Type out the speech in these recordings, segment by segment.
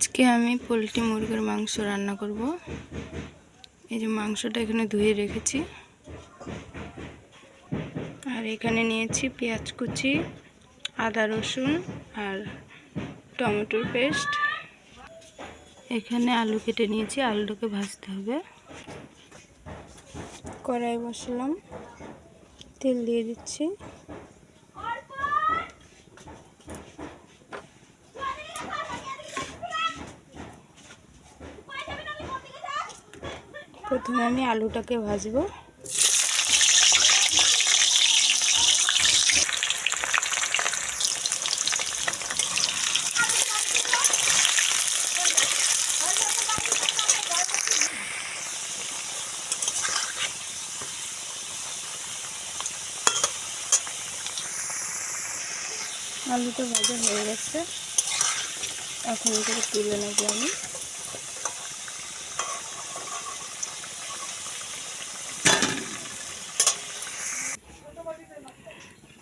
আজকে আমি পোলট্রি মুরগির মাংস রান্না করব। এই যে মাংসটা এখানে ধুয়ে রেখেছি। আর এখানে নিয়েছি পেঁয়াজ কুচি, আদা রসুন আর টমেটোর পেস্ট। এখানে আলু কেটে নিয়েছি, আলুটাকে ভাজতে হবে। কড়াই বসালাম, তেল দিয়ে দিচ্ছি। প্রথমে আমি আলুটাকে ভাজবো। আলুটা ভাজা হয়ে গেছে। এখন এটাকে তুলে নেব আমি।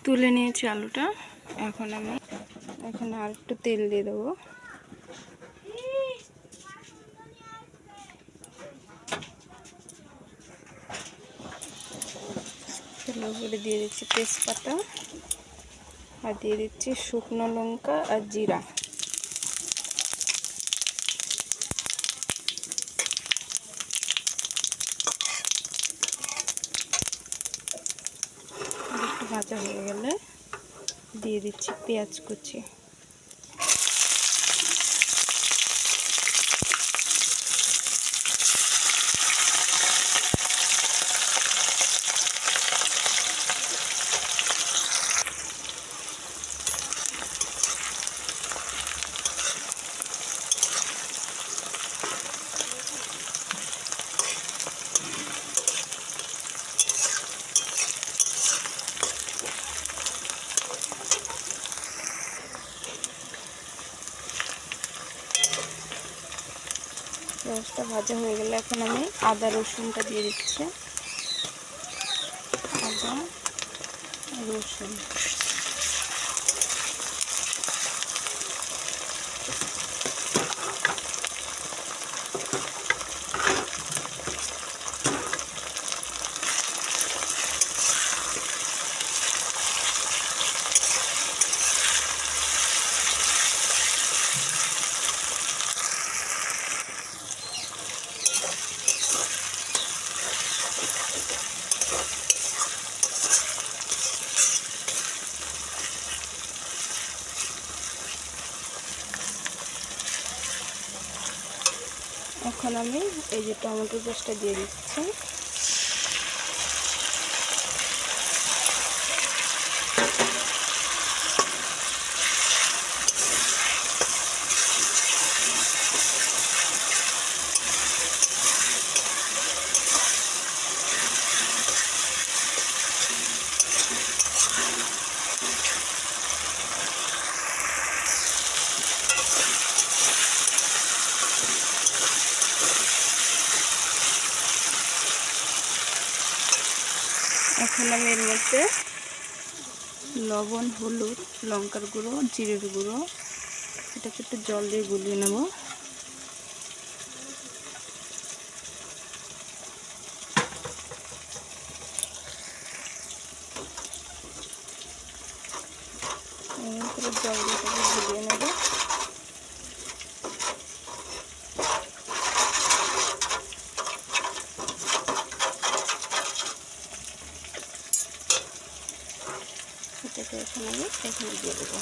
তুলে নিয়েছি আলুটা। এখন আমি, এখন আর একটু তেল দিয়ে দেবো। উপরে দিয়ে দিচ্ছি তেজপাতা, আর দিয়ে দিচ্ছি শুকনো লঙ্কা আর জিরা। ভাজা হয়ে গেলে দিয়ে দিচ্ছি পেঁয়াজ কুচি। পেঁয়াজটা ভাজা হয়ে গেলে এখন আমি আদা রসুনটা দিয়ে দিচ্ছি। আদা রসুন। এখন আমি এই যে টমেটো পেস্টটা দিয়ে দিচ্ছি। এখন আমি এর মধ্যে লবণ, হলুদ, লঙ্কার গুঁড়ো, জিরের গুঁড়ো। এটাকে একটু জল দিয়ে গুলিয়ে নেব। জল দিয়ে গুলিয়ে নেব এটাকে এখন আমি এখানে দিয়ে দেবো।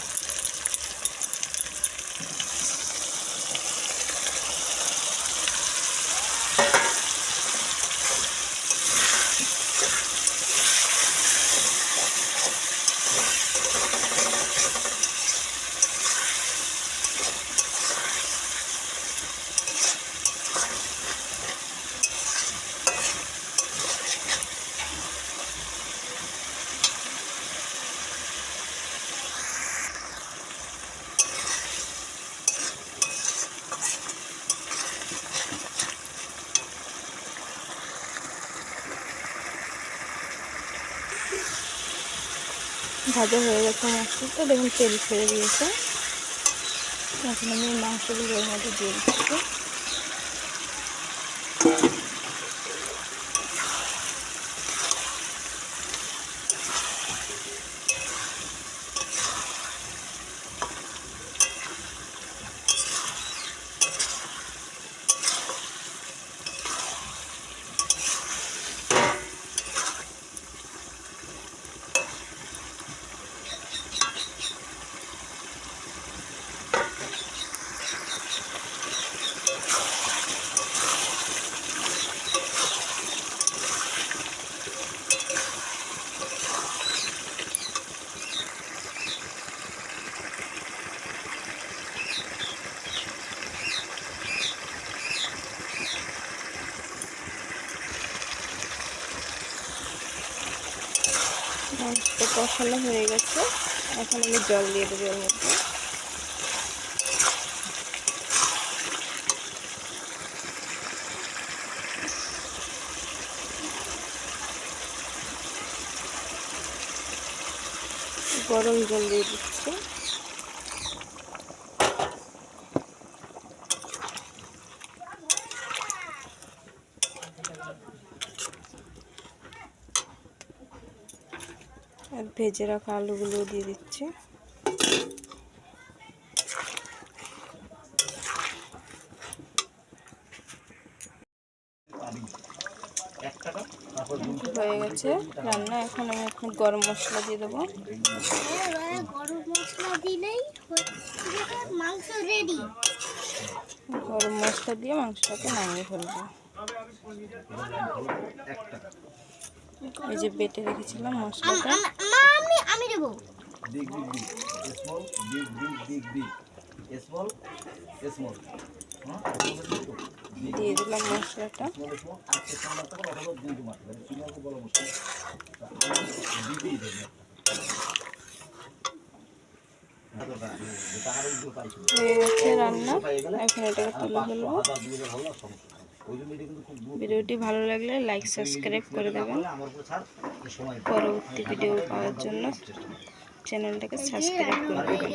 ভাজা হয়ে গেছে মশলাটা দেখুন তেল ছেড়ে দিয়েছে। এখন আমি মাংসগুলো এর মধ্যে দিয়ে দিচ্ছি। মাংসটা কষানো হয়ে গেছে। এখন আমি জল দিয়ে দেবো এর মধ্যে। গরম জল দিয়ে দিচ্ছি। আর ভেজে রাখা আলুগুলো দিয়ে দিচ্ছি। হয়ে গেছে রান্না। এখন আমি এখন গরম মশলা দিয়ে দেবো। গরম মশলা গরম মশলা দিয়ে মাংসটাকে নামিয়ে ফেলব। এই যে বেটে রেখেছিলাম মশলাটা। আমি আমি দেবো। Big big big small big big big big small small দিয়ে দিলাম মশলাটা। দেবে হয়ে গেছে রান্না। এখন এটাকে তুলে ফেলব। ভিডিওটি ভালো লাগলে লাইক সাবস্ক্রাইব করে দেবেন। পরবর্তী ভিডিও পাওয়ার জন্য চ্যানেলটাকে সাবস্ক্রাইব করে দেবেন।